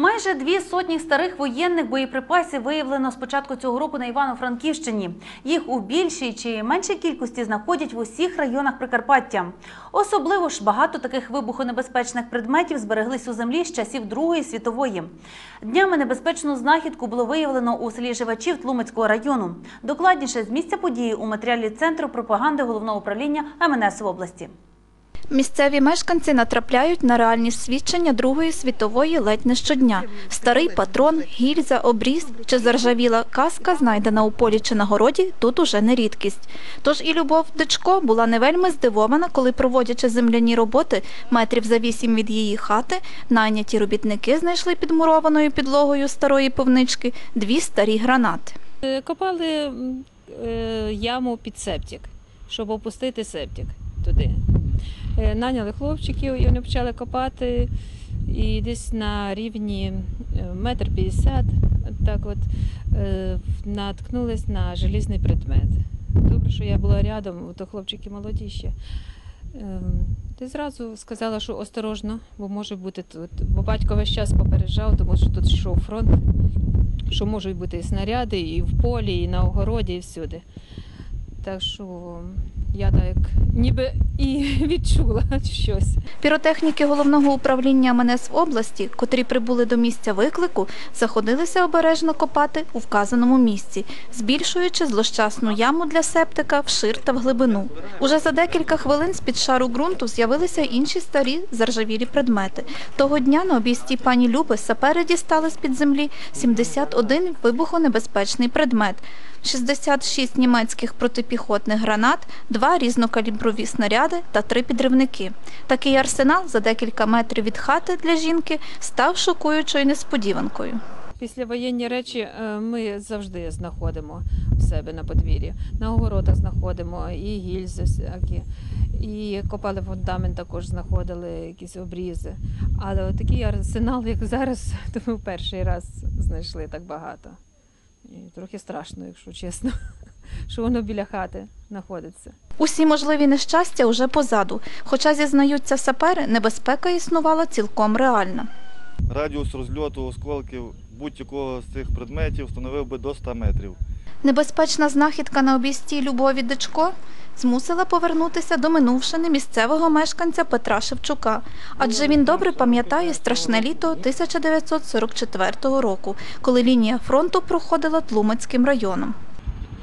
Майже дві сотні старих воєнних боєприпасів виявлено з початку цього року на Івано-Франківщині. Їх у більшій чи меншій кількості знаходять в усіх районах Прикарпаття. Особливо ж багато таких вибухонебезпечних предметів збереглись у землі з часів Другої світової. Днями небезпечну знахідку було виявлено у селі Живачів Тлумацького району. Докладніше з місця події у матеріалі Центру пропаганди головного управління МНС області. Місцеві мешканці натрапляють на реальні свідчення Другої світової ледь не щодня. Старий патрон, гільза, обріз чи заржавіла каска, знайдена у полі чи на городі, тут уже не рідкість. Тож і Любов Дичко була не вельми здивована, коли, проводячи земляні роботи метрів за вісім від її хати, найняті робітники знайшли під мурованою підлогою старої пивнички дві старі гранати. Е, Копали е, яму під септик, щоб опустити септик туди. Е, Наняли хлопчиків і вони почали копати. І десь на рівні е, метр п'ятдесят, так от е, наткнулись на желізний предмет. Добре, що я була рядом, то хлопчики молоді ще. Ем, Ти зразу сказала, що осторожно, бо може бути тут. Бо батько весь час попереджав, тому що тут йшов фронт, що можуть бути і снаряди, і в полі, і на огороді, і всюди. Так що я так ніби і відчула щось. Піротехніки головного управління МНС в області, котрі прибули до місця виклику, заходилися обережно копати у вказаному місці, збільшуючи злощасну яму для септика вшир та в глибину. Уже за декілька хвилин з-під шару ґрунту з'явилися інші старі заржавілі предмети. Того дня на обійсті пані Люби сапери дістали з-під землі 71 вибухонебезпечний предмет. 66 німецьких протипіхотних гранат, два різнокаліброві снаряди та три підривники. Такий арсенал за декілька метрів від хати для жінки став шокуючою несподіванкою. Післявоєнні речі е, ми завжди знаходимо в себе на подвір'ї. На огородах знаходимо і гільзи всякі, і копали фундамент, також знаходили якісь обрізи. Але такий арсенал, як зараз, то ми в перший раз знайшли так багато. І трохи страшно, якщо чесно, що воно біля хати знаходиться. Усі можливі нещастя уже позаду, хоча зізнаються сапери, небезпека існувала цілком реальна. Радіус розльоту осколків будь-якого з цих предметів становив би до 100 метрів. Небезпечна знахідка на обійсті Любові Дичко змусила повернутися до минувшини місцевого мешканця Петра Шевчука, адже він добре пам'ятає страшне літо 1944 року, коли лінія фронту проходила Тлумацьким районом.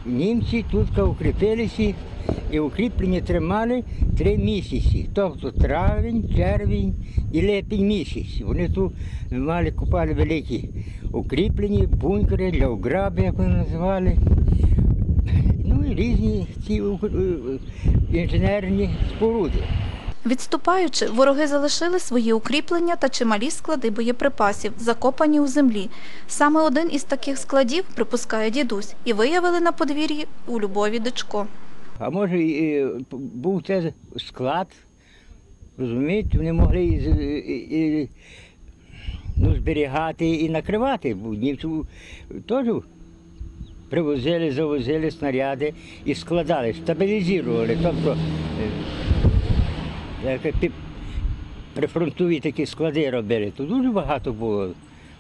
Німці тут укріпилися і укріплення тримали три місяці, тобто травень, червень і липень місяць. Вони тут мали купали великі укріплені, бункери для ограби, як вони називали. Ну і різні ці е, інженерні споруди. Відступаючи, вороги залишили свої укріплення та чималі склади боєприпасів, закопані у землі. Саме один із таких складів, припускає дідусь, і виявили на подвір'ї у Любові Дичко. А може, і, був це склад, розумієте, вони могли і, і, ну, зберігати і накривати, бо німці теж привозили, завозили снаряди і складали, стабілізували. Тобто е, прифронтові такі склади робили, то дуже багато було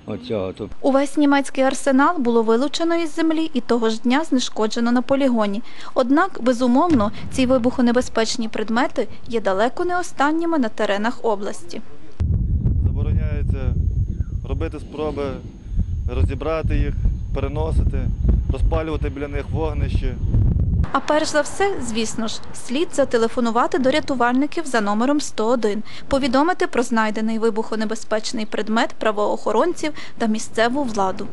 оцього. Увесь німецький арсенал було вилучено із землі і того ж дня знешкоджено на полігоні. Однак, безумовно, ці вибухонебезпечні предмети є далеко не останніми на теренах області. Забороняється робити спроби розібрати їх, переносити, розпалювати біля них вогнище. А перш за все, звісно ж, слід зателефонувати до рятувальників за номером 101, повідомити про знайдений вибухонебезпечний предмет правоохоронців та місцеву владу.